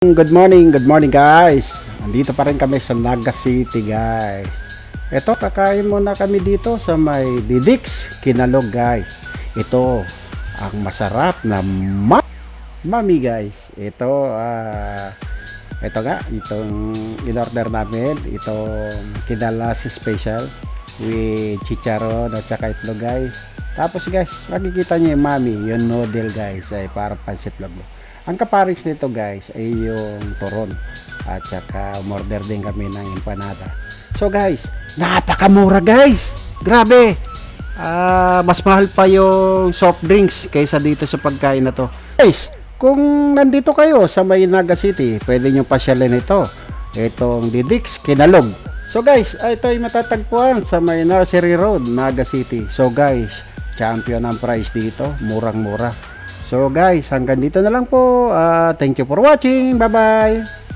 Good morning, good morning guys. Andito pa rin kami sa Naga City guys. Ito, kakain muna kami dito sa may Didix, Kinalog guys. Ito, ang masarap na ma mami guys. Ito, ah, ito nga, itong in-order namin. Itong Kinalasi Special with chicharon at saka itlog guys. Tapos guys, makikita niyo yung mami, yung noodle guys, ay para pansit logo. Ang kaparis nito guys ay yung turon at saka umorder din kami ng empanada. So guys, napakamura guys. Grabe. Ah, mas mahal pa yung soft drinks kaysa dito sa pagkain na to. Guys, kung nandito kayo sa may Naga City, pwede nyo pasyalin ito. Itong Didix Kinalog. So guys, ito ay matatagpuan sa may Nursery Road, Naga City. So guys, champion ang price dito, murang-mura. So guys, hanggang dito na lang po. Ah, thank you for watching. Bye-bye.